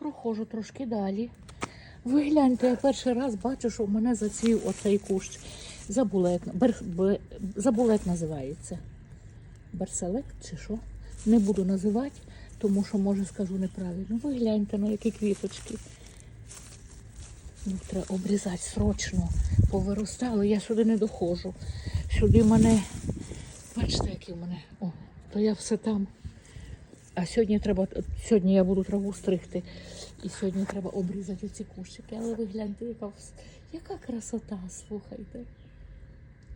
проходжу трошки далі. Ви гляньте, я перший раз бачу, що в мене зацвів оцей кущ. Бер, бе- називається. Берселек чи що? Не буду називати, тому що, може, скажу неправильно. Ви гляньте, на які квіточки. Ну, треба обрізати срочно. Повиростало, я сюди не доходжу. Сюди мене, бачите, які в мене. О, то я все там. А сьогодні треба, сьогодні я буду траву стригти. І сьогодні треба обрізати ці кущики. Але ви гляньте, яка, яка красота, слухайте.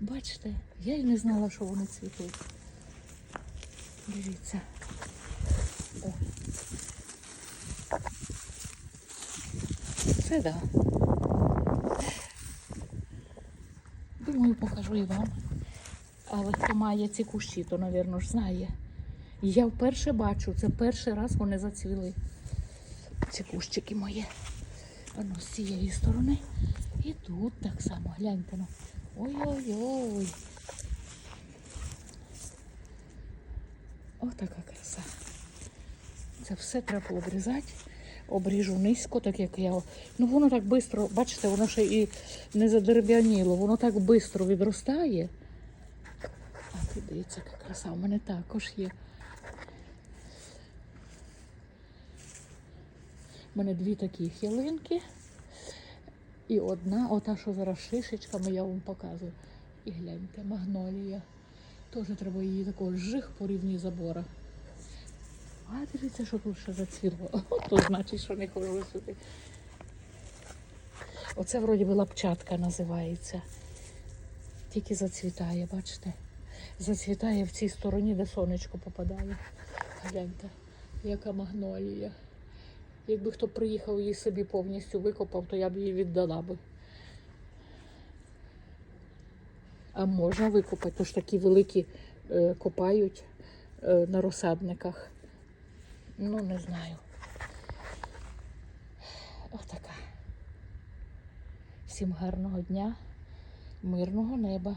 Бачите, я й не знала, що вони цвітуть. Дивіться. О. Це да. Думаю, покажу і вам. Але хто має ці кущі, то, мабуть, знає. Я вперше бачу, це перший раз вони зацвіли. Ці кущики мої. Воно з цієї сторони. І тут так само, гляньте. ну. Ой-ой-ой. Отака краса. Це все треба обрізати. Обріжу низько, так як я. Ну воно так швидко, бачите, воно ще і не задерев'яніло, воно так швидко відростає. А дивіться, яка краса. У мене також є. У мене дві такі ялинки. І одна, ота, що зараз шишечками, я вам показую. І гляньте, магнолія. Теж треба її такого жих по рівні забора. А дивіться, що тут ще зацвіло. То значить, що не хожу сюди. Оце вроді би лапчатка називається. Тільки зацвітає, бачите? Зацвітає в цій стороні, де сонечко попадає. Гляньте, яка магнолія. Якби хто приїхав її собі повністю викопав, то я б її віддала би. А можна викопати, то ж такі великі е, копають е, на розсадниках. Ну, не знаю. Отака. Всім гарного дня, мирного неба.